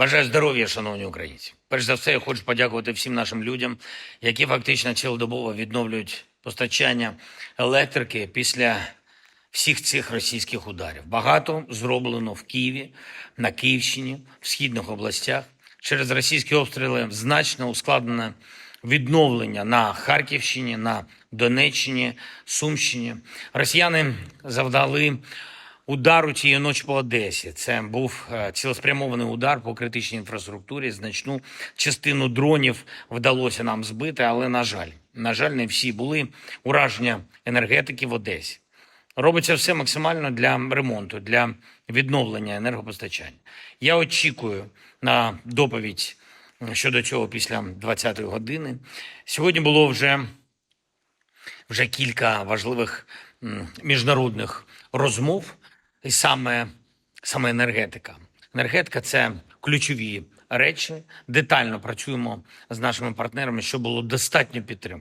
Бажаю здоров'я, шановні українці. Перш за все, я хочу подякувати всім нашим людям, які фактично цілодобово відновлюють постачання електрики після всіх цих російських ударів. Багато зроблено в Києві, на Київщині, в східних областях. Через російські обстріли значно ускладнене відновлення на Харківщині, на Донеччині, Сумщині. Росіяни завдали удару тієї ночі по Одесі. Це був е, цілеспрямований удар по критичній інфраструктурі. Значну частину дронів вдалося нам збити, але на жаль, на жаль, не всі були ураження енергетики в Одесі. Робиться все максимально для ремонту, для відновлення енергопостачання. Я очікую на доповідь щодо цього після 20-ї години. Сьогодні було вже, вже кілька важливих міжнародних розмов, і саме, саме енергетика. Енергетика це ключові речі. Детально працюємо з нашими партнерами, щоб було достатньо підтримки.